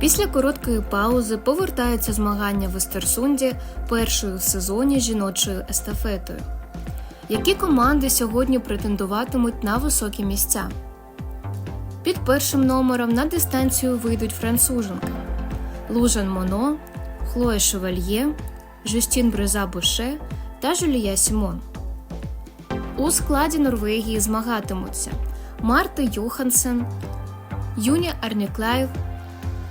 Після короткої паузи повертаються змагання в Естерсунді першою в сезоні жіночою естафетою. Які команди сьогодні претендуватимуть на високі місця? Під першим номером на дистанцію вийдуть француженки Лужан Моно, Хлоя Шевальє, Жюстін Бреза Буше та Жулія Сімон. У складі Норвегії змагатимуться Марта Йохансен, Юні Арніклаєв,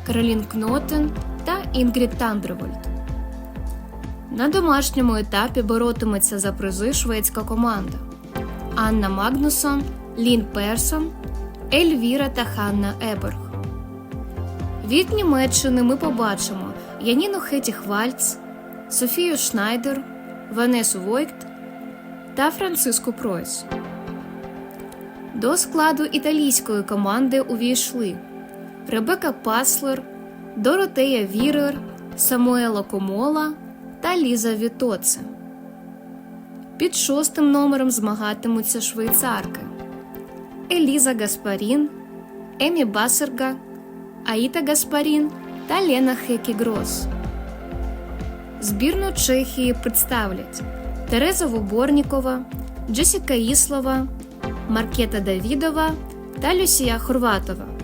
Каролін Кнотен та Інгрід Тандервольд. На домашньому етапі боротиметься за призи шведська команда Анна Магнусон, Лін Персон, Ельвіра та Ханна Еберг. Від Німеччини ми побачимо Яніну Хетіх Вальц, Софію Шнайдер, Ванесу Войкт та Франциску Пройс. До складу італійської команди увійшли Ребека Паслер, Доротея Вірер, Самуела Комола та Ліза Вітоце. Під шостим номером змагатимуться швейцарки Еліза Гаспарін, Емі Басерга, Аїта Гаспарін та Лена Хекі-Грос. Збірну Чехії представлять Тереза Воборнікова, Джесіка Іслова, Маркета Давідова та Люсія Хорватова.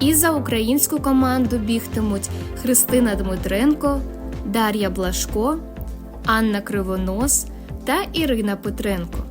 І за українську команду бігтимуть Христина Дмитренко, Дар'я Блашко, Анна Кривонос та Ірина Петренко.